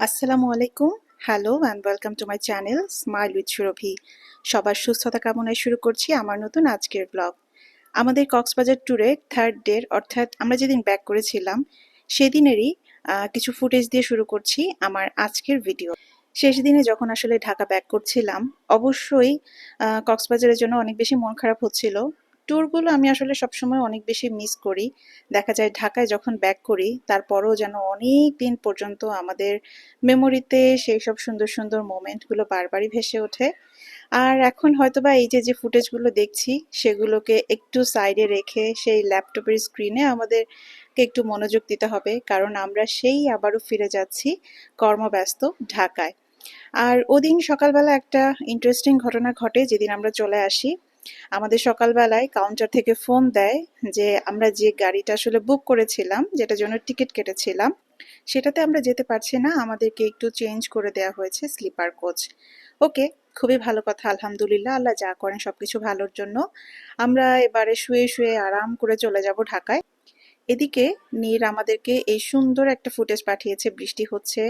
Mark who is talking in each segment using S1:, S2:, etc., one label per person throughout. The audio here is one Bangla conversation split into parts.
S1: আসসালামু আলাইকুম। Hello and welcome to my channel smile with Surabhi সবার সুস্থতা কামনায় শুরু করছি আমার নতুন আজকের ব্লগ আমাদের কক্সবাজার ট্যুরে থার্ড ডের অর্থাৎ আমরা যেদিন ব্যাক করেছিলাম, সেদিনেরই কিছু ফুটেজ দিয়ে শুরু করছি আমার আজকের ভিডিও শেষ দিনে যখন আসলে ঢাকা ব্যাক করছিলাম, অবশ্যই কক্সবাজারের জন্য অনেক বেশি মন খারাপ হচ্ছিল। ট্যুরগুলো আমি আসলে সবসময় অনেক বেশি মিস করি। দেখা যায় ঢাকায় যখন ব্যাক করি, তারপরও যেন অনেক দিন পর্যন্ত আমাদের মেমোরিতে সেই সব সুন্দর সুন্দর মোমেন্টগুলো বারবারই ভেসে ওঠে। আর এখন হয়তোবা এই যে যে ফুটেজগুলো দেখছি, সেগুলোকে একটু সাইডে রেখে সেই ল্যাপটপের স্ক্রিনে আমাদেরকে একটু মনোযোগ দিতে হবে, কারণ আমরা সেই আবারও ফিরে যাচ্ছি কর্মব্যস্ত ঢাকায়। আর ওদিন সকালবেলা একটা ইন্টারেস্টিং ঘটনা ঘটে, যেদিন আমরা চলে আসি। আমাদের সকালবেলায় কাউন্টার থেকে ফোন দেয় যে, আমরা যে গাড়িটা আসলে বুক করেছিলাম, যেটার জন্য টিকিট কেটেছিলাম, সেটাতে আমরা যেতে পারছি না। আমাদেরকে একটু চেঞ্জ করে দেওয়া হয়েছে স্লিপার কোচ ওকে খুবই ভালো কথা, আলহামদুলিল্লাহ, আল্লাহ যা করেন সবকিছু ভালোর জন্য। আমরা এবারে শুয়ে শুয়ে আরাম করে চলে যাব ঢাকায়। এদিকে নীর আমাদেরকে এই সুন্দর একটা ফুটেজ পাঠিয়েছে, বৃষ্টি হচ্ছে,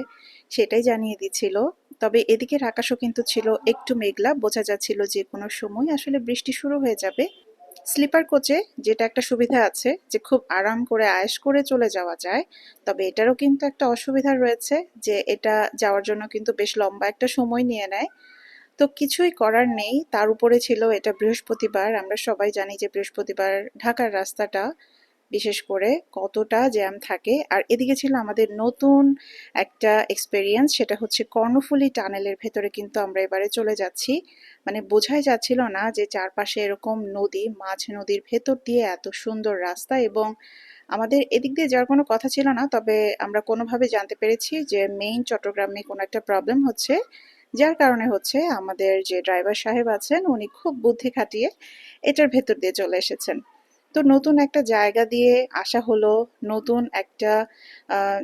S1: সেটাই জানিয়ে দিচ্ছিল। তবে এদিকের আকাশও কিন্তু ছিল একটু মেঘলা। বোঝা যাচ্ছিল যে কোনো সময় আসলে বৃষ্টি শুরু হয়ে যাবে। স্লিপার কোচে যেটা একটা সুবিধা আছে যে খুব আরাম করে আয়েশ করে চলে যাওয়া যায়, তবে এটারও কিন্তু একটা অসুবিধা রয়েছে যে এটা যাওয়ার জন্য কিন্তু বেশ লম্বা একটা সময় নিয়ে নেয়। তো কিছুই করার নেই। তার উপরে ছিল এটা বৃহস্পতিবার। আমরা সবাই জানি যে বৃহস্পতিবার ঢাকার রাস্তাটা বিশেষ করে কতটা জ্যাম থাকে। আর এদিকে ছিল আমাদের নতুন একটা এক্সপেরিয়েন্স সেটা হচ্ছে কর্ণফুলী টানেলের ভেতরে কিন্তু আমরা এবারে চলে যাচ্ছি। মানে বোঝাই যাচ্ছিল না যে চারপাশে এরকম নদী, মাঝ নদীর ভেতর দিয়ে এত সুন্দর রাস্তা এবং আমাদের এদিক দিয়ে যাওয়ার কোনো কথা ছিল না, তবে আমরা কোনোভাবে জানতে পেরেছি যে মেইন চট্টগ্রামে কোনো একটা প্রবলেম হচ্ছে, যার কারণে হচ্ছে আমাদের যে ড্রাইভার সাহেব আছেন, উনি খুব বুদ্ধি খাটিয়ে এটার ভেতর দিয়ে চলে এসেছেন। তো নতুন একটা জায়গা দিয়ে আসা হলো, নতুন একটা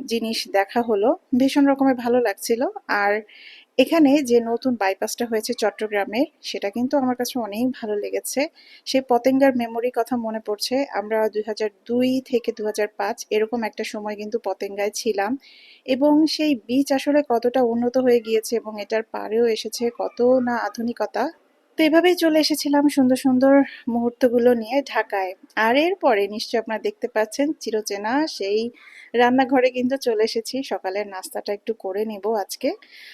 S1: জিনিস দেখা হলো। ভীষণ রকমের ভালো লাগছিল। আর এখানে যে নতুন বাইপাসটা হয়েছে চট্টগ্রামে, সেটা কিন্তু আমার কাছে অনেক ভালো লেগেছে। সেই পতেঙ্গার মেমোরি কথা মনে পড়ছে। আমরা দুই হাজার দুই থেকে দু হাজার পাঁচ এরকম একটা সময় কিন্তু পতেঙ্গায় ছিলাম। এবং সেই বীচ আসলে কতটা উন্নত হয়ে গিয়েছে এবং এটার পারেও এসেছে কত না আধুনিকতা। এভাবেই চলে এসেছিলাম সুন্দর সুন্দর মুহূর্তগুলো নিয়ে ঢাকায়। আর এরপরে নিশ্চয়ই আপনারা দেখতে পাচ্ছেন চিরচেনা সেই রান্নাঘরে কিন্তু চলে এসেছি। সকালের নাস্তাটা একটু করে নেব আজকে।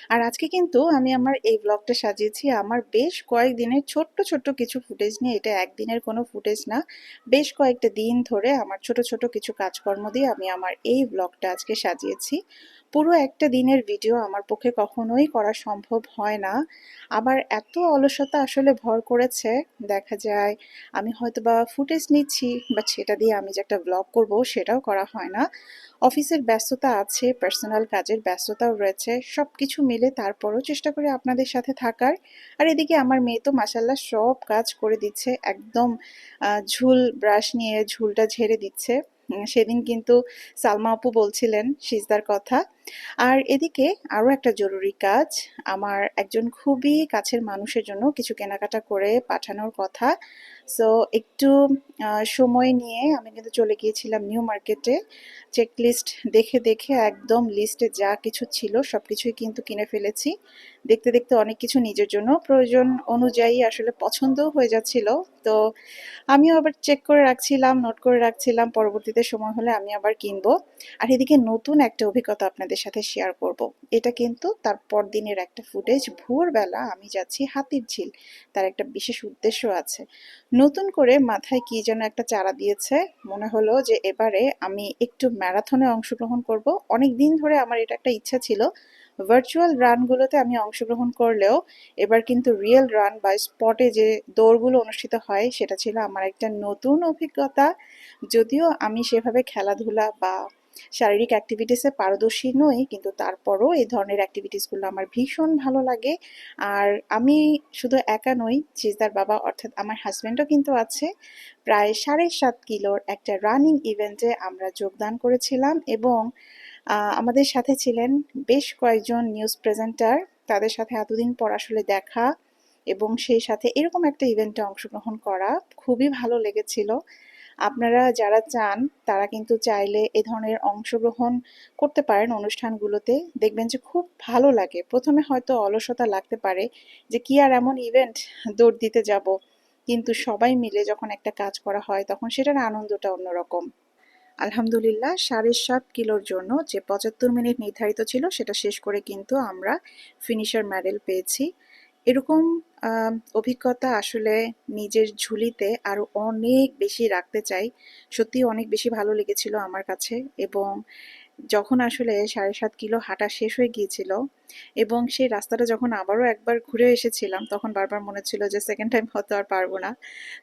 S1: আর আজকে কিন্তু আমি আমার এই ব্লগটা সাজিয়েছি। আমার বেশ কয়েকদিনের ছোট্ট ছোট্ট কিছু ফুটেজ নিয়ে। এটা একদিনের কোনো ফুটেজ না। বেশ কয়েকটা দিন ধরে আমার ছোট ছোট কিছু কাজকর্ম দিয়ে আমি আমার এই ব্লগটা আজকে সাজিয়েছি। পুরো একটা দিনের ভিডিও আমার পক্ষে কখনোই করা সম্ভব হয় না। আবার এত অলসতা আসলে ভর করেছে, দেখা যায় আমি হয়তো বা ফুটেজ নিচ্ছি বাট সেটা দিয়ে আমি যে একটা ব্লগ করব সেটাও করা হয় না। অফিসের ব্যস্ততা আছে পার্সোনাল কাজের ব্যস্ততাও রয়েছে সব কিছু মিলে তারপরও চেষ্টা করি আপনাদের সাথে থাকার। আর এদিকে আমার মেয়ে তো মাসাল্লাহ সব কাজ করে দিচ্ছে, একদম ঝুল ব্রাশ নিয়ে ঝুলটা ঝেড়ে দিচ্ছে। সেদিন কিন্তু সালমা আপু বলছিলেন, সিজদার কথা। আর এদিকে আরও একটা জরুরি কাজ, আমার একজন খুবই কাছের মানুষের জন্য কিছু কেনাকাটা করে পাঠানোর কথা। সো একটু সময় নিয়ে আমি কিন্তু চলে গিয়েছিলাম নিউ মার্কেটে। চেক লিস্ট দেখে দেখে একদম লিস্টে যা কিছু ছিল সব কিছুই কিন্তু কিনে ফেলেছি। দেখতে দেখতে অনেক কিছু নিজের জন্য প্রয়োজন অনুযায়ী আসলে পছন্দও হয়ে যাচ্ছিল। তো, আমিও আবার চেক করে রাখছিলাম নোট করে রাখছিলাম, পরবর্তীতে সময় হলে আমি আবার কিনবো। আর এদিকে নতুন একটা অভিজ্ঞতা আপনাদের সাথে শেয়ার করব। এটা কিন্তু তার পরদিনের একটা ফুটেজ ভোরবেলা আমি যাচ্ছি হাতির ঝিল। তার একটা বিশেষ উদ্দেশ্য আছে। নতুন করে মাথায় কি যেন একটা চারা দিয়েছে। মনে হলো যে এবারে আমি একটু ম্যারাথনে অংশগ্রহণ করব। অনেক দিন ধরে আমার এটা একটা ইচ্ছা ছিল। ভার্চুয়াল রানগুলোতে আমি অংশগ্রহণ করলেও এবার কিন্তু রিয়েল রান বা স্পটে যে দৌড়গুলো অনুষ্ঠিত হয়, সেটা ছিল আমার একটা নতুন অভিজ্ঞতা। যদিও আমি সেভাবে খেলাধুলা বা শারীরিক অ্যাক্টিভিটিসে পারদর্শী নই, কিন্তু তারপরও এই ধরনের অ্যাক্টিভিটিসগুলো আমার ভীষণ ভালো লাগে। আর আমি শুধু একা নই সিজদার বাবা অর্থাৎ আমার হাজব্যান্ডও কিন্তু আছে। প্রায় সাড়ে সাত কিলোর একটা রানিং ইভেন্টে আমরা যোগদান করেছিলাম এবং আমাদের সাথে ছিলেন বেশ কয়েকজন নিউজ প্রেজেন্টার তাদের সাথে এতদিন পর আসলে দেখা এবং সেই সাথে এরকম একটা ইভেন্টে অংশগ্রহণ করা খুবই ভালো লেগেছিল। আপনারা যারা চান, তারা কিন্তু চাইলে এ ধরনের অংশগ্রহণ করতে পারেন অনুষ্ঠানগুলোতে। দেখবেন যে খুব ভালো লাগে। প্রথমে হয়তো অলসতা লাগতে পারে যে কি আর এমন ইভেন্ট দৌড় দিতে যাব। কিন্তু সবাই মিলে যখন একটা কাজ করা হয়, তখন সেটার আনন্দটা অন্যরকম। আলহামদুলিল্লাহ, সাড়ে সাত কিলোর জন্য যে পঁচাত্তর মিনিট নির্ধারিত ছিল, সেটা শেষ করে কিন্তু আমরা ফিনিশার মেডেল পেয়েছি। এরকম অভিজ্ঞতা আসলে নিজের ঝুলিতে আরও অনেক বেশি রাখতে চাই। সত্যি অনেক বেশি ভালো লেগেছিল আমার কাছে এবং যখন আসলে সাড়ে সাত কিলো হাঁটা শেষ হয়ে গিয়েছিল এবং সেই রাস্তাটা যখন আবারও একবার ঘুরে এসেছিলাম, তখন বারবার মনে ছিল যে সেকেন্ড টাইম হয়তো আর পারব না।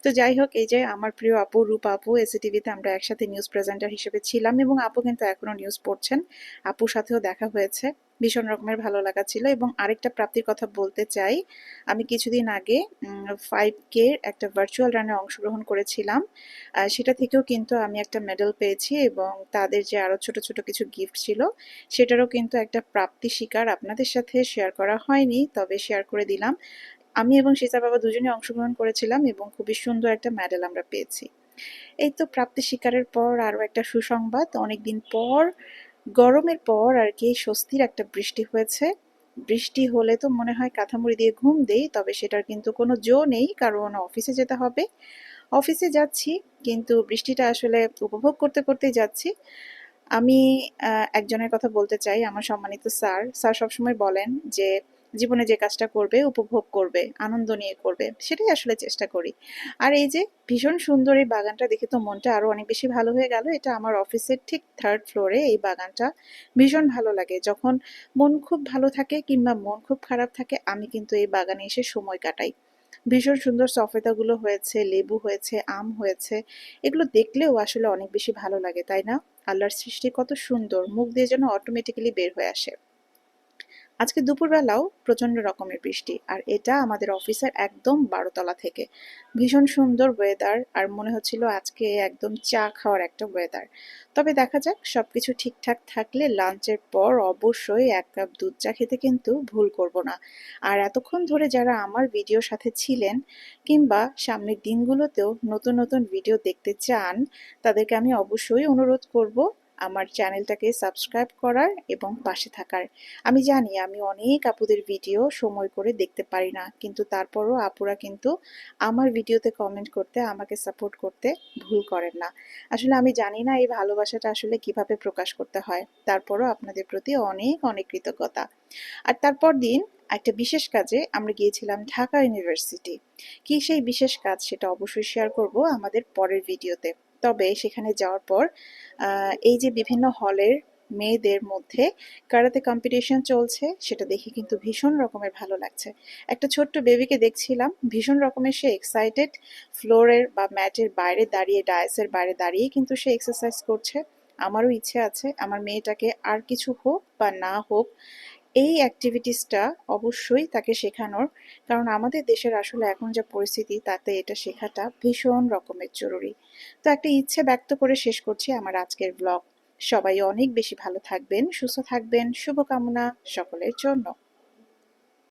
S1: তো যাই হোক, এই যে আমার প্রিয় আপু, রূপ আপু এসিটিভিতে আমরা একসাথে নিউজ প্রেজেন্টার হিসেবে ছিলাম এবং আপু কিন্তু এখনও নিউজ পড়ছেন। আপুর সাথেও দেখা হয়েছে। ভীষণ রকমের ভালো লাগা ছিল এবং আরেকটা প্রাপ্তির কথা বলতে চাই। আমি কিছুদিন আগে ফাইভ কে একটা ভার্চুয়াল রানে অংশগ্রহণ করেছিলাম। সেটা থেকেও কিন্তু আমি একটা মেডেল পেয়েছি এবং তাদের যে আরও ছোট ছোট কিছু গিফট ছিল, সেটারও কিন্তু একটা প্রাপ্তি স্বীকার আপনাদের সাথে শেয়ার করা হয়নি, তবে শেয়ার করে দিলাম। আমি এবং সীতা বাবা দুজনে অংশগ্রহণ করেছিলাম এবং খুবই সুন্দর একটা মেডেল আমরা পেয়েছি। এই তো প্রাপ্তি স্বীকারের পর আরও একটা সুসংবাদ। অনেকদিন পর গরমের পর আর কি স্বস্তির একটা বৃষ্টি হয়েছে। বৃষ্টি হলে তো মনে হয় কাঁথামুড়ি দিয়ে ঘুম দেই, তবে সেটার কিন্তু কোনো জো নেই, কারণ অফিসে যেতে হবে। অফিসে যাচ্ছি, কিন্তু বৃষ্টিটা আসলে উপভোগ করতে করতেই যাচ্ছি। আমি একজনের কথা বলতে চাই, আমার সম্মানিত স্যার। স্যার সবসময় বলেন যে জীবনে যে কাজটা করবে, উপভোগ করবে, আনন্দ নিয়ে করবে, সেটাই আসলে চেষ্টা করি। আর এই যে ভীষণ সুন্দর এই বাগানটা দেখে তো মনটা আরও অনেক বেশি ভালো হয়ে গেল। এটা আমার অফিসের ঠিক থার্ড ফ্লোরে এই বাগানটা ভীষণ ভালো লাগে। যখন মন খুব ভালো থাকে কিংবা মন খুব খারাপ থাকে, আমি কিন্তু এই বাগানে এসে সময় কাটাই। ভীষণ সুন্দর সফেদাগুলো হয়েছে, লেবু হয়েছে, আম হয়েছে, এগুলো দেখলেও আসলে অনেক বেশি ভালো লাগে, তাই না? আল্লাহর সৃষ্টি কত সুন্দর, মুখ দিয়ে যেন অটোমেটিক্যালি বের হয়ে আসে। আজকে দুপুরবেলাও প্রচণ্ড রকমের বৃষ্টি, আর এটা আমাদের অফিসের একদম বারোতলা থেকে। ভীষণ সুন্দর ওয়েদার আর মনে হচ্ছিল আজকে একদম চা খাওয়ার একটা ওয়েদার তবে দেখা যাক, সবকিছু ঠিকঠাক থাকলে লাঞ্চের পর অবশ্যই এক কাপ দুধ চা খেতে কিন্তু ভুল করব না। আর এতক্ষণ ধরে যারা আমার ভিডিওর সাথে ছিলেন, কিংবা সামনের দিনগুলোতেও নতুন নতুন ভিডিও দেখতে চান, তাদেরকে আমি অবশ্যই অনুরোধ করব আমার চ্যানেলটাকে সাবস্ক্রাইব করার এবং পাশে থাকার। আমি জানি আমি অনেক আপুদের ভিডিও সময় করে দেখতে পারি না, কিন্তু তারপরও আপুরা কিন্তু আমার ভিডিওতে কমেন্ট করতে, আমাকে সাপোর্ট করতে ভুল করেন না। আসলে আমি জানি না এই ভালোবাসাটা আসলে কীভাবে প্রকাশ করতে হয়, তারপরও আপনাদের প্রতি অনেক অনেক কৃতজ্ঞতা। আর তারপর দিন একটা বিশেষ কাজে আমরা গিয়েছিলাম ঢাকা ইউনিভার্সিটি। কি সেই বিশেষ কাজ সেটা অবশ্যই শেয়ার করব আমাদের পরের ভিডিওতে। তবে সেখানে যাওয়ার পর এই যে বিভিন্ন হলের মেয়েদের মধ্যে কারাতে কম্পিটিশন চলছে, সেটা দেখে কিন্তু ভীষণ রকমের ভালো লাগছে। একটা ছোট্ট বেবিকে দেখছিলাম, ভীষণ রকমের সে এক্সাইটেড ফ্লোরের বা ম্যাটের বাইরে দাঁড়িয়ে ডায়াসের বাইরে দাঁড়িয়ে কিন্তু সে এক্সারসাইজ করছে। আমারও ইচ্ছে আছে, আমার মেয়েটাকে আর কিছু হোক বা না হোক এই অ্যাক্টিভিটিসটা অবশ্যই তাকে শেখানোর। কারণ আমাদের দেশের আসলে এখন যা পরিস্থিতি, তাতে এটা শেখাটা ভীষণ রকমের জরুরি। তো একটা ইচ্ছে ব্যক্ত করে শেষ করছি আমার আজকের ব্লগ সবাই অনেক বেশি ভালো থাকবেন, সুস্থ থাকবেন, শুভকামনা সকলের জন্য।